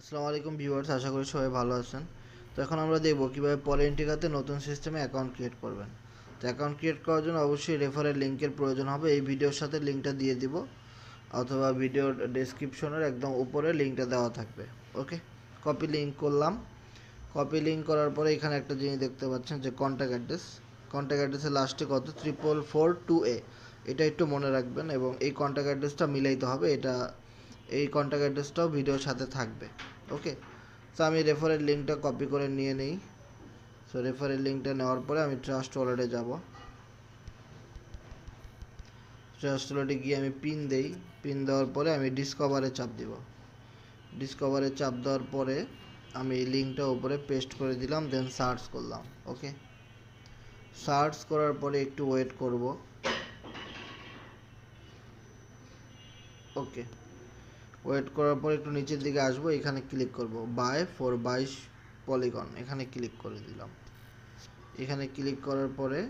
আসসালামু আলাইকুম ভিউয়ার্স, আশা করি সবাই ভালো আছেন। তো এখন আমরা দেখব কীভাবে পলিন্টিকাতে নতুন সিস্টেমে অ্যাকাউন্ট ক্রিয়েট করবেন। তো অ্যাকাউন্ট ক্রিয়েট করার জন্য অবশ্যই রেফারের লিঙ্কের প্রয়োজন হবে। এই ভিডিওর সাথে লিঙ্কটা দিয়ে দিব, অথবা ভিডিওর ডেসক্রিপশনের একদম উপরে লিঙ্কটা দেওয়া থাকবে। ওকে? কপি লিঙ্ক করলাম। কপি লিঙ্ক করার পরে এখানে একটা জিনিস দেখতে পাচ্ছেন যে কন্ট্যাক্ট অ্যাড্রেস কন্ট্যাক্ট অ্যাড্রেসের লাস্টে কত? ট্রিপল ফোর টু এ এটা একটু মনে রাখবেন এবং এই কন্ট্যাক্ট অ্যাড্রেসটা মিলাইতে হবে। এটা, এই কন্ট্যাক্ট অ্যাড্রেসটাও ভিডিওর সাথে থাকবে। ওকে তো আমি রেফারের লিঙ্কটা কপি করে নিয়ে নিই। সো রেফারের লিঙ্কটা নেওয়ার পরে আমি ট্রাস্ট ওয়ালেটে যাব। ট্রাস্ট ওয়ালেটে গিয়ে আমি পিন দেই। পিন দেওয়ার পরে আমি ডিসকভারে চাপ দিব। ডিসকভারে চাপ দেওয়ার পরে আমি এই লিঙ্কটা উপরে পেস্ট করে দিলাম দেন সার্চ করলাম। ওকে সার্চ করার পরে একটু ওয়েট করব। ওকে ওয়েট করার পর একটু নিচের দিকে আসব, এখানে ক্লিক করব। বাই ফোর বাইশ পলিগন এখানে ক্লিক করে দিলাম। এখানে ক্লিক করার পরে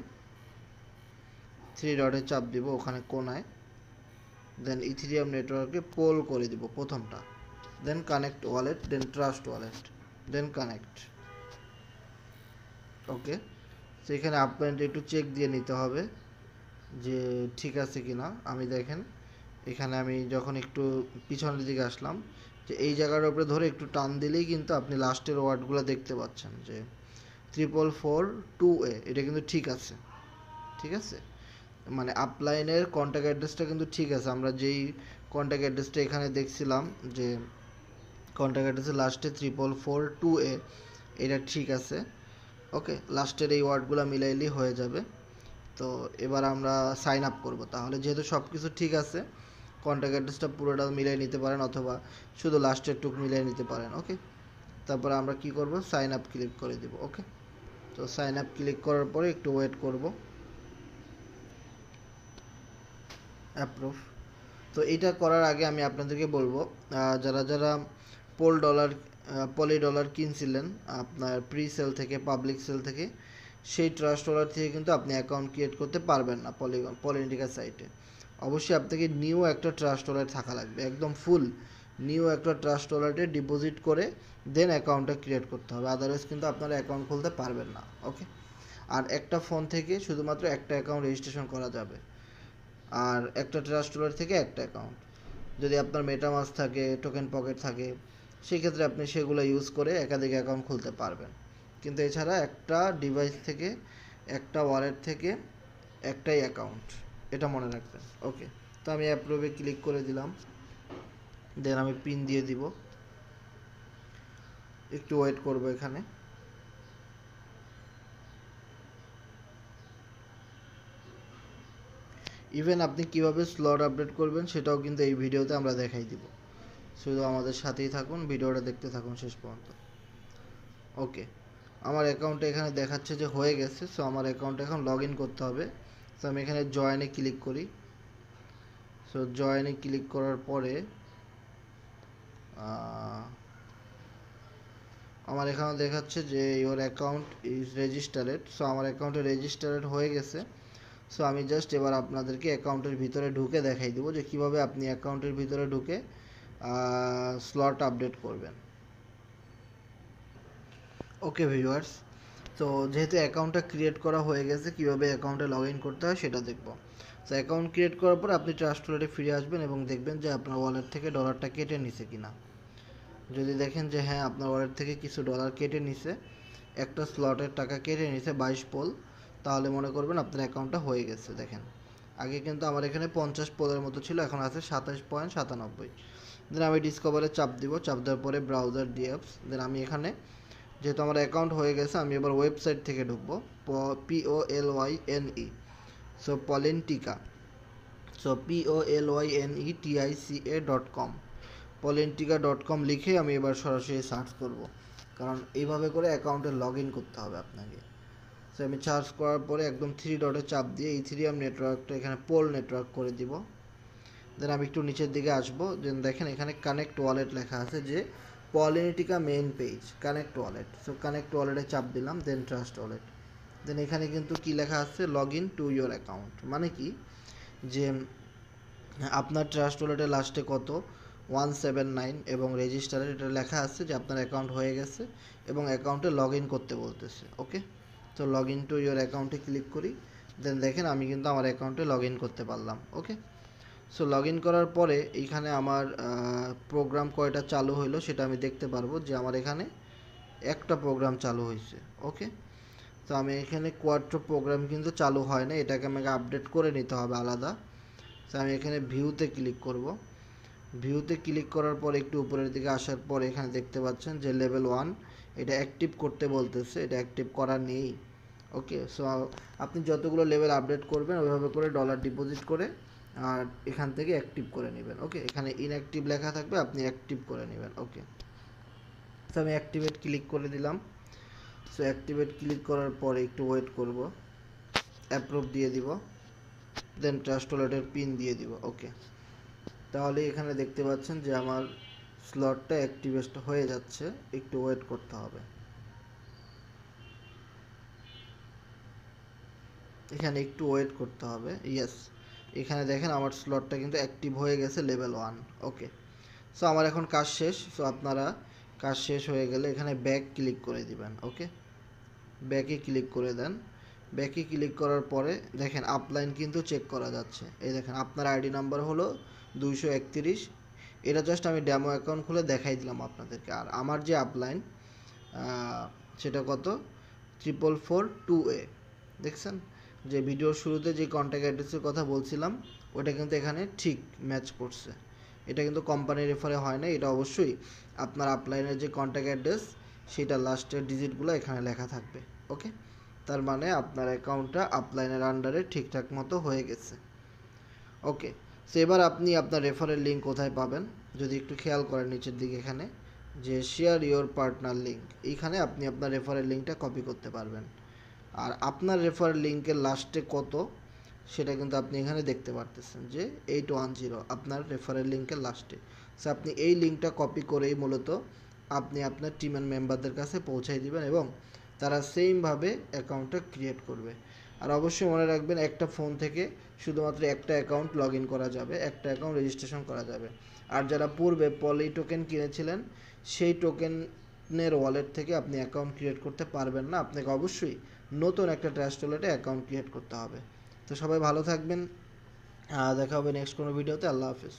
থ্রি ডটে চাপ দিব ওখানে কোনায়। দেন ইথিরিয়াম নেটওয়ার্কে পোল করে দিব প্রথমটা। Then connect wallet then trust wallet then connect okay সেখানে এখানে আপনাদের একটু চেক দিয়ে নিতে হবে যে ঠিক আছে কিনা। আমি দেখেন এখানে আমি যখন একটু পিছনের দিকে আসলাম, যে এই জায়গার উপরে ধরে একটু টান দিলেই কিন্তু আপনি লাস্টের ওয়ার্ডগুলো দেখতে পাচ্ছেন, যে ট্রিপল ফোর টু এ এটা কিন্তু ঠিক আছে ঠিক আছে? মানে আপলাইনের কন্ট্যাক্ট অ্যাড্রেসটা কিন্তু ঠিক আছে, আমরা যেই কন্ট্যাক্ট অ্যাড্রেসটা এখানে দেখছিলাম, যে কন্ট্যাক্ট অ্যাড্রেসের লাস্টে ট্রিপল ফোর টু এ এটা ঠিক আছে ওকে লাস্টের এই ওয়ার্ডগুলো মিলাইলেই হয়ে যাবে, তো এবার আমরা সাইন আপ করব, তাহলে যেহেতু সব কিছু ঠিক আছে কন্ট্যাক্ট অ্যাড্রেসটা পুরোটা মিলিয়ে নিতে পারেন অথবা শুধু লাস্টের টুক মিলিয়ে নিতে পারেন ওকে তারপরে আমরা কি করব? সাইন আপ ক্লিক করে দেব ওকে তো সাইন আপ ক্লিক করার পরে একটু ওয়েট করব। অ্যাপ্রুভ তো এটা করার আগে আমি আপনাদেরকে বলব যারা যারা পোল ডলার পলি ডলার কিনছিলেন, আপনার প্রি সেল থেকে পাবলিক সেল থেকে, সেই ট্রাস্ট ডলার থেকে কিন্তু আপনি অ্যাকাউন্ট ক্রিয়েট করতে পারবেন না পলিগন পলিটিকা সাইটে অবশ্যই আপনাকে নিউ একটা ট্রাস্ট ওয়ালেট থাকা লাগবে, একদম ফুল নিউ একটা ট্রাস্ট ওয়ালেটে ডিপোজিট করে দেন অ্যাকাউন্টটা ক্রিয়েট করতে হবে আদারওয়াইজ কিন্তু আপনারা অ্যাকাউন্ট খুলতে পারবেন না ওকে আর একটা ফোন থেকে শুধুমাত্র একটা অ্যাকাউন্ট রেজিস্ট্রেশন করা যাবে, আর একটা ট্রাস্ট ওয়ালেট থেকে একটা অ্যাকাউন্ট যদি আপনার মেটামাস থাকে টোকেন পকেট থাকে সেই ক্ষেত্রে আপনি সেগুলো ইউজ করে একাধিক অ্যাকাউন্ট খুলতে পারবেন, কিন্তু এছাড়া একটা ডিভাইস থেকে, একটা ওয়ালেট থেকে একটাই অ্যাকাউন্ট এটা মনে রাখবেন। ওকে তো আমি অ্যাপ্রুভে ক্লিক করে দিলাম। দেন আমি পিন দিয়ে দিব। একটু ওয়েট করব এখানে। ইভেন আপনি কীভাবে স্লট আপডেট করবেন সেটাও কিন্তু এই ভিডিওতে আমরা দেখাই দিব। শুধু আমাদের সাথেই থাকুন, ভিডিওটা দেখতে থাকুন শেষ পর্যন্ত। ওকে আমার অ্যাকাউন্টে এখানে দেখাচ্ছে যে হয়ে গেছে সো আমার অ্যাকাউন্টে এখন লগ করতে হবে। সো আমি এখানে জয়েনে ক্লিক করি। সো জয়েনে ক্লিক করার পরে আমার এখানে দেখাচ্ছে যে your account is registered so আমার অ্যাকাউন্টে রেজিস্টারেড হয়ে গেছে। সো আমি জাস্ট এবার আপনাদেরকে অ্যাকাউন্টের ভিতরে ঢুকে দেখাই দেবো যে কীভাবে আপনি অ্যাকাউন্টের ভিতরে ঢুকে স্লট আপডেট করবেন। ওকে ভিউয়ার্স তো যেহেতু অ্যাকাউন্টটা ক্রিয়েট করা হয়ে গেছে, কীভাবে অ্যাকাউন্টে লগ ইন করতে হয় সেটা দেখব। তো অ্যাকাউন্ট ক্রিয়েট করার পর আপনি ট্রাস্ট ওয়ালেটে ফিরে আসবেন এবং দেখবেন যে আপনার ওয়ালেট থেকে ডলারটা কেটে নিছে কিনা। যদি দেখেন যে হ্যাঁ আপনার ওয়ালেট থেকে কিছু ডলার কেটে নিছে, একটা স্লটের টাকা কেটে নিছে বাইশ পোল, তাহলে মনে করবেন আপনার অ্যাকাউন্টটা হয়ে গেছে, দেখেন। আগে কিন্তু আমার এখানে পঞ্চাশ পোলের মতো ছিল, এখন আছে সাতাশ পয়েন্ট সাতানব্বই। দেন আমি ডিসকভারে চাপ দিব, চাপ দেওয়ার পরে ব্রাউজার ডিএপস দেন আমি এখানে যেহেতু আমার অ্যাকাউন্ট হয়ে গেছে, আমি এবার ওয়েবসাইট থেকে ঢুকবো। P O L Y N E so Polentica so P O L Y N E T I C A dot com Polentica dot com লিখে আমি এবার সরাসরি সার্চ করব। কারণ এইভাবে করে অ্যাকাউন্টে লগ ইন করতে হবে আপনাকে। সো আমি সার্চ করার পরে একদম থ্রি ডটে চাপ দিয়ে ইথিরিয়াম নেটওয়ার্কটা এখানে পোল নেটওয়ার্ক করে দিব। দেন আমি একটু নিচের দিকে আসব। দেন দেখেন এখানে কানেক্ট ওয়ালেট লেখা আছে যে Polinetica main page connect wallet so connect ওয়ালেটে চাপ দিলাম দেন ট্রাস্ট ওয়ালেট দেন এখানে কিন্তু কি লেখা আছে? Log in to your account মানে কি? যে আপনার ট্রাস্ট ওয়ালেটে লাস্টে কত? ওয়ান সেভেন নাইন এবং রেজিস্টারে এটা লেখা আছে যে আপনার অ্যাকাউন্ট হয়ে গেছে এবং অ্যাকাউন্টে লগ ইন করতে বলতেছে ওকে তো লগ ইন টু ইয়োর অ্যাকাউন্টে ক্লিক করি দেন দেখেন আমি কিন্তু আমার অ্যাকাউন্টে লগ ইন করতে পারলাম ওকে সো লগ ইন করার পরে এইখানে আমার প্রোগ্রাম কয়টা চালু হইল সেটা আমি দেখতে পারব যে আমার এখানে একটা প্রোগ্রাম চালু হয়েছে ওকে তো আমি এখানে কোয়াট্রো প্রোগ্রাম কিন্তু চালু হয় না এটাকে আমাকে আপডেট করে নিতে হবে আলাদা। তো আমি এখানে ভিউতে ক্লিক করব। ভিউতে ক্লিক করার পর একটু উপরের দিকে আসার পর এখানে দেখতে পাচ্ছেন যে লেভেল ওয়ান এটা অ্যাক্টিভ করতে বলতেছে, এটা অ্যাক্টিভ করা নেই ওকে সো আপনি যতগুলো লেভেল আপডেট করবেন ওইভাবে করে ডলার ডিপোজিট করে আর এখান থেকে অ্যাক্টিভ করে নেবেন ওকে এখানে ইনঅ্যাক্টিভ লেখা থাকবে, আপনি অ্যাক্টিভ করে নেবেন ওকে তো আমি অ্যাক্টিভেট ক্লিক করে দিলাম। সো অ্যাক্টিভেট ক্লিক করার পরে একটু ওয়েট করব। অ্যাপ্রুভ দিয়ে দিব। দেন ট্রাস্ট ওয়ালেটের পিন দিয়ে দিব ওকে তাহলে এখানে দেখতে পাচ্ছেন যে আমার স্লটটা অ্যাক্টিভেট হয়ে যাচ্ছে, একটু ওয়েট করতে হবে। এখানে একটু ওয়েট করতে হবে ইয়েস এখানে দেখেন আমার স্লটটা কিন্তু অ্যাক্টিভ হয়ে গেছে লেভেল ওয়ান ওকে সো আমার এখন কাজ শেষ সো আপনারা কাজ শেষ হয়ে গেলে এখানে ব্যাক ক্লিক করে দিবেন ওকে ব্যাকে ক্লিক করে দেন ব্যাকে ক্লিক করার পরে দেখেন আপলাইন কিন্তু চেক করা যাচ্ছে। এই দেখেন, আপনার আইডি নাম্বার হলো দুইশো একত্রিশ, এটা জাস্ট আমি ড্যামো অ্যাকাউন্ট খুলে দেখাই দিলাম আপনাদেরকে। আর আমার যে আপলাইন সেটা কত? ট্রিপল ফোর টু এ দেখছেন? যে ভিডিওর শুরুতে যে কন্ট্যাক্ট অ্যাড্রেসের কথা বলছিলাম, ওটা কিন্তু এখানে ঠিক ম্যাচ করছে। এটা কিন্তু কোম্পানি রেফারে হয় না এটা অবশ্যই আপনার আপলাইনের যে কন্ট্যাক্ট অ্যাড্রেস সেটা লাস্টের ডিজিটগুলো এখানে লেখা থাকবে ওকে তার মানে আপনার অ্যাকাউন্টটা আপলাইনের আন্ডারে ঠিকঠাক মতো হয়ে গেছে ওকে সো এবার আপনি আপনার রেফারের লিঙ্ক কোথায় পাবেন? যদি একটু খেয়াল করেন নিচের দিকে এখানে, যে শেয়ার ইওর পার্টনার লিঙ্ক এইখানে আপনি আপনার রেফারের লিঙ্কটা কপি করতে পারবেন। আর আপনার রেফার লিঙ্কের লাস্টে কত, সেটা কিন্তু আপনি এখানে দেখতে পারতেছেন যে এইট ওয়ান জিরো আপনার রেফারেল লিঙ্কের লাস্টে সো আপনি এই লিঙ্কটা কপি করেই মূলত আপনি আপনার টিমের মেম্বারদের কাছে পৌঁছাই দিবেন এবং তারা সেমভাবে অ্যাকাউন্টটা ক্রিয়েট করবে। আর অবশ্যই মনে রাখবেন, একটা ফোন থেকে শুধুমাত্র একটা অ্যাকাউন্ট লগ ইন করা যাবে, একটা অ্যাকাউন্ট রেজিস্ট্রেশন করা যাবে। আর যারা পূর্বে পলি টোকেন কিনেছিলেন, সেই টোকেনের ওয়ালেট থেকে আপনি অ্যাকাউন্ট ক্রিয়েট করতে পারবেন না। আপনাকে অবশ্যই নতুন একটা ট্রাস্ট ওয়ালেটে অ্যাকাউন্ট ক্রিয়েট করতে হবে। তো সবাই ভালো থাকবেন। দেখা হবে নেক্সট কোনো ভিডিওতে আল্লাহ হাফিজ।